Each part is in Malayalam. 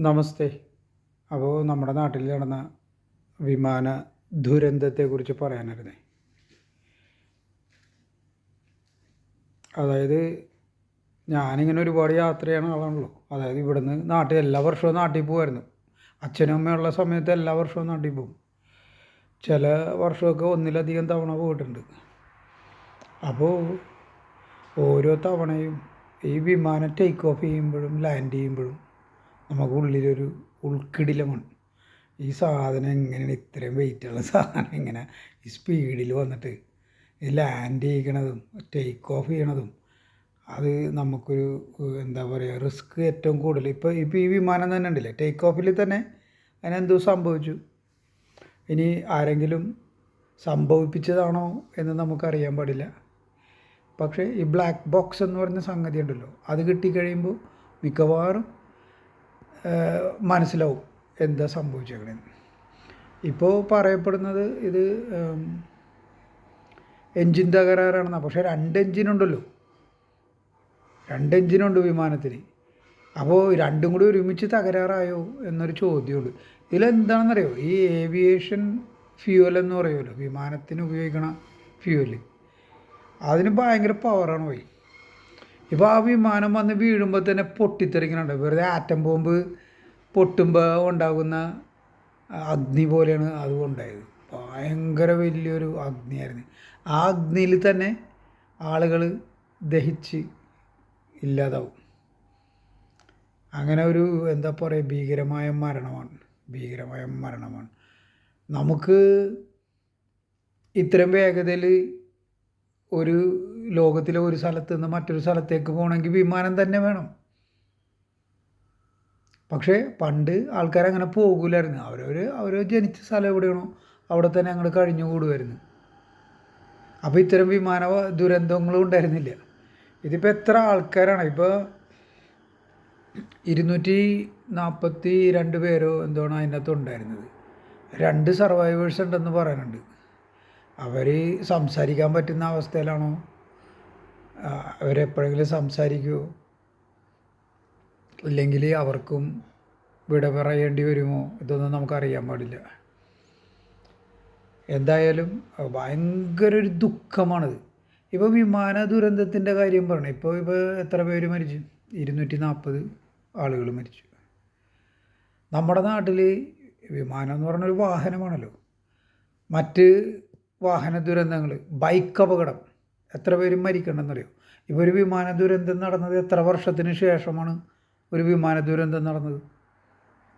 നമസ്തേ. അപ്പോൾ നമ്മുടെ നാട്ടിൽ നടന്ന വിമാന ദുരന്തത്തെക്കുറിച്ച് പറയാനായിരുന്നേ. അതായത് ഞാനിങ്ങനെ ഒരുപാട് യാത്ര ചെയ്യണ ആളാണല്ലോ അതായത് ഇവിടുന്ന് നാട്ടിൽ എല്ലാ വർഷവും നാട്ടിൽ പോകുമായിരുന്നു അച്ഛനും അമ്മയുള്ള സമയത്ത് എല്ലാ വർഷവും നാട്ടിൽ പോകും. ചില വർഷമൊക്കെ ഒന്നിലധികം തവണ പോയിട്ടുണ്ട്. അപ്പോൾ ഓരോ തവണയും ഈ വിമാനം ടേക്ക് ഓഫ് ചെയ്യുമ്പോഴും ലാൻഡ് ചെയ്യുമ്പോഴും നമുക്ക് ഉള്ളിലൊരു ഈ സാധനം എങ്ങനെയാണ് ഇത്രയും വെയിറ്റുള്ള സാധനം ഇങ്ങനെ ഈ സ്പീഡിൽ വന്നിട്ട് ലാൻഡ് ചെയ്യണതും ടേക്ക് ഓഫ് ചെയ്യണതും അത് നമുക്കൊരു എന്താ പറയുക റിസ്ക് ഏറ്റവും കൂടുതൽ. ഇപ്പോൾ ഇപ്പോൾ ഈ വിമാനം തന്നെ ഉണ്ടല്ലേ? ടേക്ക് ഓഫിൽ തന്നെ അതിനെന്തോ സംഭവിച്ചു? ഇനി ആരെങ്കിലും സംഭവിപ്പിച്ചതാണോ എന്ന് നമുക്കറിയാൻ പാടില്ല. പക്ഷേ ഈ ബ്ലാക്ക് ബോക്സ് എന്ന് പറയുന്ന സംഗതി ഉണ്ടല്ലോ അത് കിട്ടിക്കഴിയുമ്പോൾ മിക്കവാറും മനസ്സിലാവും എന്താ സംഭവിച്ചേക്കണേന്ന് ഇപ്പോൾ പറയപ്പെടുന്നത് ഇത് എൻജിൻ തകരാറാണെന്നാണ് പക്ഷേ രണ്ട് എൻജിനുണ്ടല്ലോ. രണ്ട് എൻജിനുണ്ട് വിമാനത്തിന്. അപ്പോൾ രണ്ടും കൂടി ഒരുമിച്ച് തകരാറായോ എന്നൊരു ചോദ്യമുണ്ട്. ഇതിലെന്താണെന്നറിയോ? ഈ ഏവിയേഷൻ ഫ്യൂവൽ എന്ന് പറയുമല്ലോ വിമാനത്തിന് ഉപയോഗിക്കണ ഫ്യൂവൽ അതിന് ഭയങ്കര പവറാണ് പോയി. ഇപ്പോൾ ആ വിമാനം വന്ന് വീഴുമ്പോൾ തന്നെ പൊട്ടിത്തെറിക്കുന്നുണ്ട് വെറുതെ ആറ്റം ബോംബ് പൊട്ടുമ്പോൾ ഉണ്ടാകുന്ന അഗ്നി പോലെയാണ് അതും ഉണ്ടായത് ഭയങ്കര വലിയൊരു അഗ്നിയായിരുന്നു. ആ അഗ്നിയിൽ തന്നെ ആളുകൾ ദഹിച്ച് ഇല്ലാതാവും. അങ്ങനെ ഒരു എന്താ പറയുക ഭീകരമായ മരണമാണ്. ഭീകരമായ മരണമാണ്. നമുക്ക് ഇത്രയും വേഗതയിൽ ഒരു ലോകത്തിലെ ഒരു സ്ഥലത്ത് നിന്ന് മറ്റൊരു സ്ഥലത്തേക്ക് പോകണമെങ്കിൽ വിമാനം തന്നെ വേണം. പക്ഷേ പണ്ട് ആൾക്കാർ അങ്ങനെ പോകില്ലായിരുന്നു അവരവർ അവർ ജനിച്ച സ്ഥലം എവിടെയാണോ അവിടെ തന്നെ ഞങ്ങൾ കഴിഞ്ഞു കൂടുമായിരുന്നു അപ്പോൾ ഇത്തരം വിമാന ദുരന്തങ്ങളും ഉണ്ടായിരുന്നില്ല. ഇതിപ്പോൾ എത്ര ആൾക്കാരാണ്? ഇപ്പോൾ ഇരുന്നൂറ്റി നാൽപ്പത്തി രണ്ട് പേരോ എന്തോണ് അതിനകത്ത് ഉണ്ടായിരുന്നത്. രണ്ട് സർവൈവേഴ്സ് ഉണ്ടെന്ന് പറയുന്നുണ്ട് അവർ സംസാരിക്കാൻ പറ്റുന്ന അവസ്ഥയിലാണോ? അവരെപ്പോഴെങ്കിലും സംസാരിക്കുമോ ഇല്ലെങ്കിൽ അവർക്കും വിട പറയേണ്ടി വരുമോ? ഇതൊന്നും നമുക്കറിയാൻ പാടില്ല. എന്തായാലും ഭയങ്കര ഒരു ദുഃഖമാണത്. ഇപ്പോൾ വിമാന ദുരന്തത്തിന്റെ കാര്യം പറഞ്ഞു ഇപ്പോൾ ഇപ്പോൾ എത്ര പേര് മരിച്ചു? ഇരുന്നൂറ്റി നാൽപ്പത് ആളുകൾ മരിച്ചു. നമ്മുടെ നാട്ടിൽ വിമാനം എന്ന് പറഞ്ഞൊരു വാഹനമാണല്ലോ. മറ്റ് വാഹന ദുരന്തങ്ങൾ ബൈക്ക് അപകടം. എത്ര പേര് മരിക്കണമെന്നറിയോ? ഇപ്പോൾ ഒരു വിമാന ദുരന്തം നടന്നത് എത്ര വർഷത്തിന് ശേഷമാണ് ഒരു വിമാന ദുരന്തം നടന്നത്?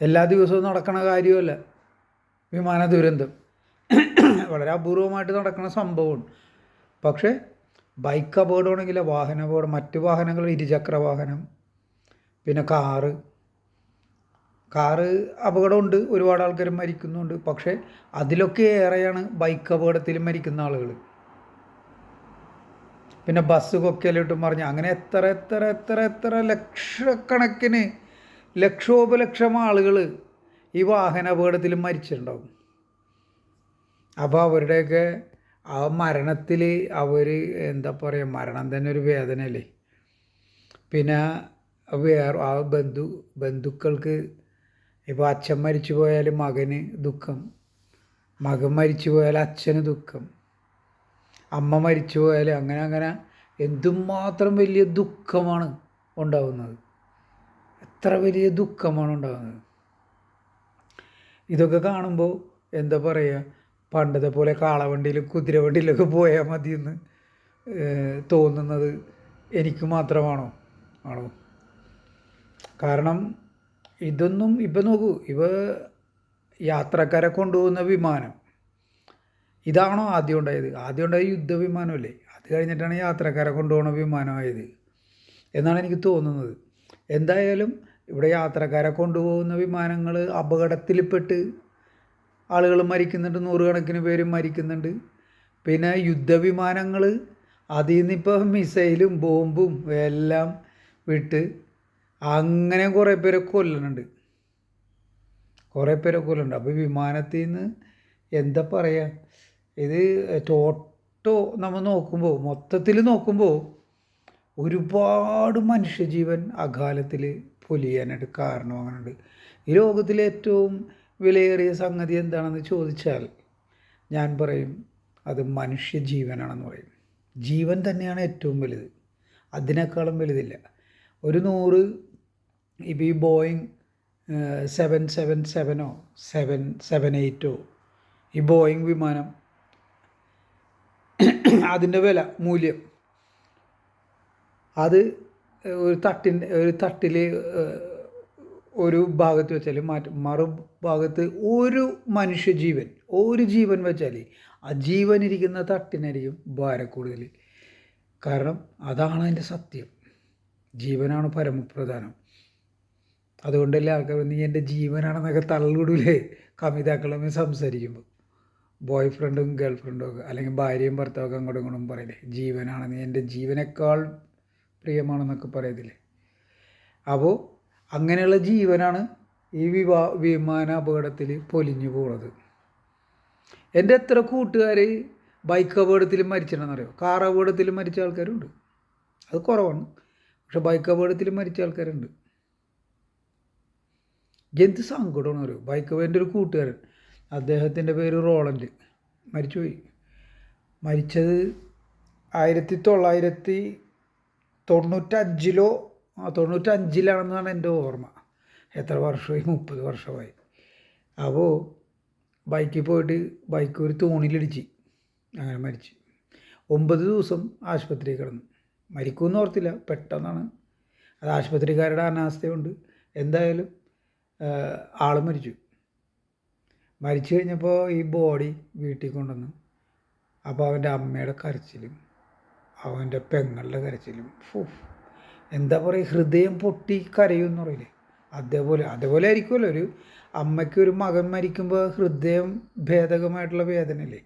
എല്ലാ ദിവസവും നടക്കണ കാര്യമല്ല വിമാന ദുരന്തം. വളരെ അപൂർവമായിട്ട് നടക്കുന്ന സംഭവമാണ്. പക്ഷേ ബൈക്ക് അപകടമാണെങ്കിൽ വാഹന അപകടം മറ്റ് വാഹനങ്ങൾ ഇരുചക്ര വാഹനം പിന്നെ കാറ് കാറ് അപകടമുണ്ട് ഒരുപാട് ആൾക്കാർ മരിക്കുന്നുണ്ട്. പക്ഷേ അതിലൊക്കെ ഏറെയാണ് ബൈക്ക് അപകടത്തിൽ മരിക്കുന്ന ആളുകൾ പിന്നെ ബസ് കൊക്കയിലിട്ടും പറഞ്ഞ് അങ്ങനെ എത്ര എത്ര എത്ര എത്ര ലക്ഷക്കണക്കിന് ലക്ഷോപലക്ഷം ആളുകൾ ഈ വാഹന അപകടത്തിൽ മരിച്ചിട്ടുണ്ടാവും. അപ്പോൾ അവരുടെയൊക്കെ ആ മരണത്തിൽ അവർ എന്താ പറയുക മരണം തന്നെ ഒരു വേദനയല്ലേ? പിന്നെ വേറെ ആ ബന്ധു ബന്ധുക്കൾക്ക് ഇപ്പോൾ അച്ഛൻ മരിച്ചു പോയാൽ മകന് ദുഃഖം. മകൻ മരിച്ചു പോയാൽ അച്ഛന് ദുഃഖം. അമ്മ മരിച്ചു പോയാൽ അങ്ങനെ അങ്ങനെ എന്തുമാത്രം വലിയ ദുഃഖമാണ് ഉണ്ടാകുന്നത് എത്ര വലിയ ദുഃഖമാണ് ഉണ്ടാകുന്നത് ഇതൊക്കെ കാണുമ്പോൾ എന്താ പറയുക പണ്ടത്തെ പോലെ കാളവണ്ടിയിലും കുതിരവണ്ടിയിലൊക്കെ പോയാൽ മതിയെന്ന് തോന്നുന്നത് എനിക്ക് മാത്രമാണോ? ആണോ? കാരണം ഇതൊന്നും ഇപ്പം നോക്കൂ ഇവ യാത്രക്കാരെ കൊണ്ടുപോകുന്ന വിമാനം. ഇതാണോ ആദ്യം ഉണ്ടായത്? ആദ്യം ഉണ്ടായ യുദ്ധവിമാനമല്ലേ? അത് കഴിഞ്ഞിട്ടാണ് യാത്രക്കാരെ കൊണ്ടുപോകുന്ന വിമാനമായത് എന്നാണ് എനിക്ക് തോന്നുന്നത്. എന്തായാലും ഇവിടെ യാത്രക്കാരെ കൊണ്ടുപോകുന്ന വിമാനങ്ങൾ അപകടത്തിൽപ്പെട്ട് ആളുകൾ മരിക്കുന്നുണ്ട് നൂറുകണക്കിന് പേര് മരിക്കുന്നുണ്ട്. പിന്നെ യുദ്ധവിമാനങ്ങൾ അതിൽ നിന്നിപ്പോൾ മിസൈലും ബോംബും എല്ലാം വിട്ട് അങ്ങനെ കുറേ പേരെ കൊല്ലുന്നുണ്ട്. കുറേ പേരെ കൊല്ലുന്നുണ്ട്. അപ്പോൾ വിമാനത്തിൽ നിന്ന് എന്താ പറയുക ഇത് ടോട്ടോ നമ്മൾ നോക്കുമ്പോൾ മൊത്തത്തിൽ നോക്കുമ്പോൾ ഒരുപാട് മനുഷ്യജീവൻ അകാലത്തിൽ പൊലിയാനായിട്ട് കാരണം അങ്ങനെയുണ്ട്. ഈ ലോകത്തിലെ ഏറ്റവും വിലയേറിയ സംഗതി എന്താണെന്ന് ചോദിച്ചാൽ ഞാൻ പറയും അത് മനുഷ്യജീവനാണെന്ന് പറയും. ജീവൻ തന്നെയാണ് ഏറ്റവും വലുത്. അതിനേക്കാളും വലുതില്ല. ഒരു നൂറ് ഇപ്പോൾ ഈ ബോയിങ് സെവൻ സെവൻ സെവനോ സെവൻ സെവൻ എയ്റ്റോ ഈ ബോയിങ് വിമാനം അതിന്റെ വില മൂല്യം. അത് ഒരു തട്ടിന്റെ ഒരു തട്ടിൽ ഒരു ഭാഗത്ത് വെച്ചാൽ മറ്റു മറു ഭാഗത്ത് ഒരു മനുഷ്യജീവൻ ഒരു ജീവൻ വെച്ചാൽ ആ ജീവൻ ഇരിക്കുന്ന തട്ടിനായിരിക്കും ഭാരം കൂടുതൽ കാരണം അതാണ് അതിന്റെ സത്യം. ജീവനാണ് പരമപ്രധാനം. അതുകൊണ്ടല്ലേ ആൾക്കാർ നീ എന്റെ ജീവനാണെന്നൊക്കെ തള്ളിവിടൂലേ? കമിതാക്കളും സംസാരിക്കുമ്പോൾ ബോയ് ഫ്രണ്ടും ഗേൾ ഫ്രണ്ടും ഒക്കെ അല്ലെങ്കിൽ ഭാര്യയും ഭർത്താവും ഒക്കെ അങ്ങോട്ടും ഇങ്ങോട്ടും പറയില്ലേ? ജീവനാണ് നീ എന്റെ ജീവനേക്കാൾ പ്രിയമാണെന്നൊക്കെ പറയത്തില്ലേ? അപ്പോൾ അങ്ങനെയുള്ള ജീവനാണ് ഈ വിവാ വിമാന അപകടത്തിൽ പൊലിഞ്ഞു പോണത്. എന്റെ എത്ര കൂട്ടുകാർ ബൈക്ക് അപകടത്തിൽ മരിച്ചിട്ടുണ്ടെന്നറിയോ? കാർ അപകടത്തിൽ മരിച്ച ആൾക്കാരുണ്ട്. അത് കുറവാണ്. പക്ഷെ ബൈക്ക് അപകടത്തിൽ മരിച്ച ആൾക്കാരുണ്ട്. എന്ത് സങ്കടമാണ് അറിയോ ബൈക്ക് എന്റെ ഒരു കൂട്ടുകാരൻ. അദ്ദേഹത്തിന്റെ പേര് റോളൻഡ് മരിച്ചുപോയി. മരിച്ചത് ആയിരത്തി തൊള്ളായിരത്തി തൊണ്ണൂറ്റഞ്ചിലോ ആ തൊണ്ണൂറ്റഞ്ചിലാണെന്നാണ് എന്റെ ഓർമ്മ. എത്ര വർഷമായി? മുപ്പത് വർഷമായി. അപ്പോൾ ബൈക്കിൽ പോയിട്ട് ബൈക്ക് ഒരു തൂണിലിടിച്ച്. അങ്ങനെ മരിച്ചു. ഒമ്പത് ദിവസം ആശുപത്രിയിൽ കിടന്നു. മരിക്കുമെന്ന് ഓർത്തില്ല. പെട്ടെന്നാണ്. അത് ആശുപത്രിക്കാരുടെ അനാസ്ഥയുണ്ട്. എന്തായാലും ആൾ മരിച്ചു. മരിച്ചു കഴിഞ്ഞപ്പോൾ ഈ ബോഡി വീട്ടിൽ കൊണ്ടുവന്നു. അപ്പോൾ അവന്റെ അമ്മയുടെ കരച്ചിലും അവന്റെ പെങ്ങളുടെ കരച്ചിലും എന്താ പറയുക ഹൃദയം പൊട്ടി കരയുമെന്ന് പറയില്ലേ? അതേപോലെ അതേപോലെ ആയിരിക്കുമല്ലോ. ഒരു അമ്മയ്ക്ക് ഒരു മകൻ മരിക്കുമ്പോൾ ഹൃദയം ഭേദകമായിട്ടുള്ള വേദനയില്ലേ?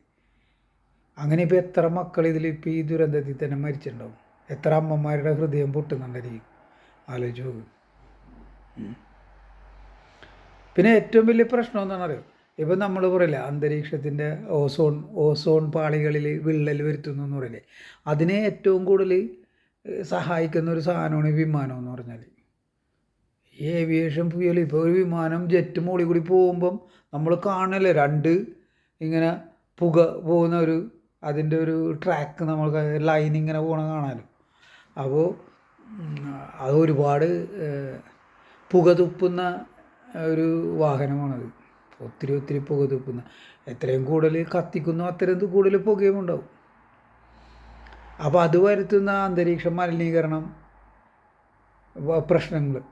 അങ്ങനെ ഇപ്പോൾ എത്ര മക്കൾ ഇതിൽ ഇപ്പോൾ ഈ ദുരന്തത്തിൽ തന്നെ മരിച്ചിട്ടുണ്ടാവും? എത്ര അമ്മമാരുടെ ഹൃദയം പൊട്ടുന്നുണ്ടായിരിക്കും? ആലോചിച്ച് നോക്കും. പിന്നെ ഏറ്റവും വലിയ പ്രശ്നം എന്താണെന്നറിയോ? ഇപ്പം നമ്മൾ പറയില്ല അന്തരീക്ഷത്തിന്റെ ഓസോൺ ഓസോൺ പാളികളിൽ വിള്ളൽ വരുത്തുന്നു എന്ന് പറയില്ലേ? അതിനെ ഏറ്റവും കൂടുതൽ സഹായിക്കുന്ന ഒരു സാധനമാണ് വിമാനം എന്ന് പറഞ്ഞാൽ. ഈ ഏവിയേഷൻ ഫ്യൂൽ ഇപ്പോൾ ഒരു വിമാനം ജെറ്റ് മോളി കൂടി പോകുമ്പം നമ്മൾ കാണല്ലേ രണ്ട് ഇങ്ങനെ പുക പോകുന്ന ഒരു അതിന്റെ ഒരു ട്രാക്ക് നമ്മൾ ലൈൻ ഇങ്ങനെ പോകണ കാണാമല്ലോ അപ്പോൾ അത് ഒരുപാട് പുക തുപ്പുന്ന ഒരു വാഹനമാണത്. ഒത്തിരി ഒത്തിരി പുക തുപ്പുന്ന. എത്രയും കൂടുതൽ കത്തിക്കുന്നു അത്രയും കൂടുതൽ പുകയും ഉണ്ടാവും. അപ്പോൾ അത് വരുത്തുന്ന അന്തരീക്ഷ മലിനീകരണം പ്രശ്നങ്ങൾ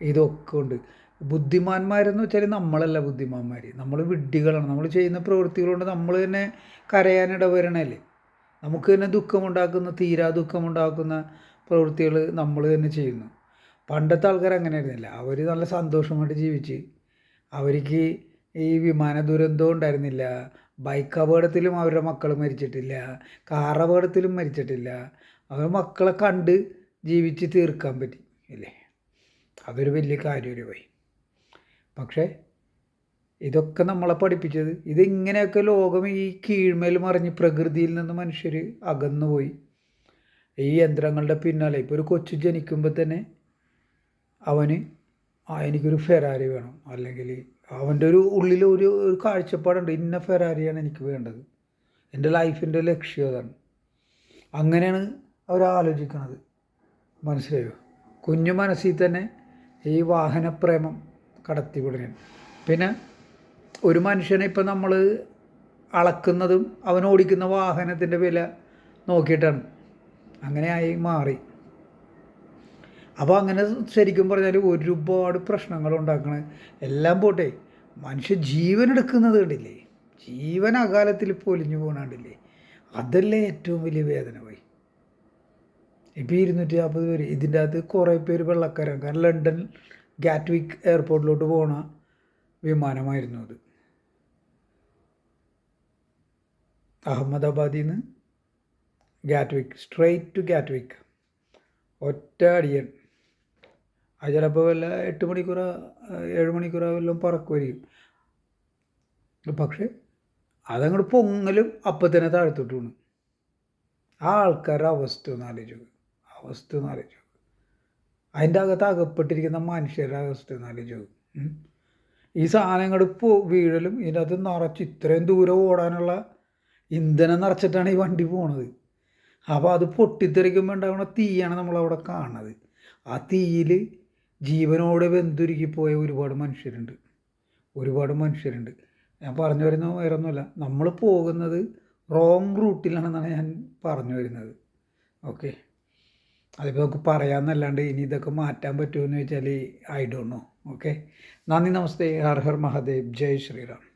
ഇതൊക്കെ ഉണ്ട്. ബുദ്ധിമാന്മാരെന്ന് വെച്ചാൽ നമ്മളല്ല ബുദ്ധിമാന്മാർ നമ്മൾ വിഡ്ഢികളാണ്. നമ്മൾ ചെയ്യുന്ന പ്രവൃത്തികൾ കൊണ്ട് നമ്മൾ തന്നെ കരയാനിട വരണല്ലേ നമുക്ക് തന്നെ ദുഃഖമുണ്ടാക്കുന്ന തീരാ ദുഃഖമുണ്ടാക്കുന്ന പ്രവൃത്തികൾ നമ്മൾ തന്നെ ചെയ്യുന്നു. പണ്ടത്തെ ആൾക്കാർ അങ്ങനെ ആയിരുന്നില്ല അവർ നല്ല സന്തോഷമായിട്ട് ജീവിച്ച്. അവർക്ക് ഈ വിമാന ദുരന്തവും ഉണ്ടായിരുന്നില്ല. ബൈക്ക് അപകടത്തിലും അവരുടെ മക്കൾ മരിച്ചിട്ടില്ല. കാർ അപകടത്തിലും മരിച്ചിട്ടില്ല. അവർ മക്കളെ കണ്ട് ജീവിച്ച് തീർക്കാൻ പറ്റി ഇല്ലേ? അതൊരു വലിയ കാര്യമൊരു പോയി പക്ഷേ ഇതൊക്കെ നമ്മളെ പഠിപ്പിച്ചത് ഇതിങ്ങനെയൊക്കെ ലോകം ഈ കീഴ്മേൽ മറിഞ്ഞ് പ്രകൃതിയിൽ നിന്ന് മനുഷ്യർ അകന്നുപോയി. ഈ യന്ത്രങ്ങളുടെ പിന്നാലെ ഇപ്പോൾ ഒരു കൊച്ചു ജനിക്കുമ്പോൾ തന്നെ അവന് ആ എനിക്കൊരു ഫെറാരി വേണം. അല്ലെങ്കിൽ അവന്റെ ഒരു ഉള്ളിൽ ഒരു ഒരു കാഴ്ചപ്പാടുണ്ട്. ഇന്ന ഫെറാരിയാണ് എനിക്ക് വേണ്ടത്. എന്റെ ലൈഫിന്റെ ലക്ഷ്യം അതാണ്. അങ്ങനെയാണ് അവർ ആലോചിക്കുന്നത്. മനസ്സിലായോ? കുഞ്ഞു മനസ്സിൽ തന്നെ ഈ വാഹനപ്രേമം കടത്തിവിടുകയാണ് പിന്നെ ഒരു മനുഷ്യനെ ഇപ്പം നമ്മൾ അളക്കുന്നതും അവൻ ഓടിക്കുന്ന വാഹനത്തിന്റെ വില നോക്കിയിട്ടാണ്. അങ്ങനെയായി മാറി. അപ്പോൾ അങ്ങനെ ശരിക്കും പറഞ്ഞാൽ ഒരുപാട് പ്രശ്നങ്ങൾ ഉണ്ടാക്കണേ. എല്ലാം പോട്ടെ മനുഷ്യ ജീവൻ എടുക്കുന്നത് കണ്ടില്ലേ? ജീവൻ അകാലത്തിൽ പൊലിഞ്ഞു പോകണണ്ടില്ലേ അതല്ലേ ഏറ്റവും വലിയ വേദന പോയി. ഇപ്പോൾ ഇരുന്നൂറ്റി നാൽപ്പത് പേര് ഇതിന്റെ അകത്ത് കുറേ പേര് വെള്ളക്കാരാണ്. കാരണം ലണ്ടൻ ഗാറ്റ്വിക് എയർപോർട്ടിലോട്ട് പോണ വിമാനമായിരുന്നു അത്. അഹമ്മദാബാദിൽ നിന്ന് ഗാറ്റ്വിക് സ്ട്രെയിറ്റ് ടു ഗാറ്റ്വിക്. ഒറ്റ അടിയൻ അത് ചിലപ്പോൾ വല്ല എട്ട് മണിക്കൂറോ ഏഴ് മണിക്കൂറോ വല്ലതും പറക്കുമായിരിക്കും പക്ഷേ അതങ്ങോട്ട് പൊങ്ങലും അപ്പം തന്നെ താഴ്ത്തോട്ട് വീണു ആ ആൾക്കാരുടെ അവസ്ഥ ഒന്ന് ആലോചിച്ചു അവസ്ഥ ഒന്ന് ആലോചിച്ചു അതിന്റെ അകത്ത് അകപ്പെട്ടിരിക്കുന്ന മനുഷ്യരുടെ അവസ്ഥ ഒന്ന് ആലോചിച്ചു ഈ സാധനങ്ങൾ ഇപ്പോൾ വീഴലും ഇതിന്റെ അകത്ത് നിറച്ച് ഇത്രയും ദൂരം ഓടാനുള്ള ഇന്ധനം നിറച്ചിട്ടാണ് ഈ വണ്ടി പോണത്. അപ്പോൾ അത് പൊട്ടിത്തെറിക്കുമ്പോൾ ഉണ്ടാകുന്ന തീയാണ് നമ്മളവിടെ കാണുന്നത്. ആ തീയിൽ ജീവനോടെ പോയ ഒരുപാട് മനുഷ്യരുണ്ട്. ഒരുപാട് മനുഷ്യരുണ്ട്. ഞാൻ പറഞ്ഞു വരുന്നത് വേറൊന്നുമല്ല. നമ്മൾ പോകുന്നത് റോങ് റൂട്ടിലാണെന്നാണ് ഞാൻ പറഞ്ഞു വരുന്നത്. ഓക്കെ അതിപ്പോൾ നമുക്ക് പറയാമെന്നല്ലാണ്ട് ഇനി ഇതൊക്കെ മാറ്റാൻ പറ്റുമെന്ന് വെച്ചാൽ ഐ ഡോണ്ട് നോ ഓക്കെ നന്ദി നമസ്തേ. ഹർ ഹർ മഹാദേവ്. ജയ് ശ്രീറാം.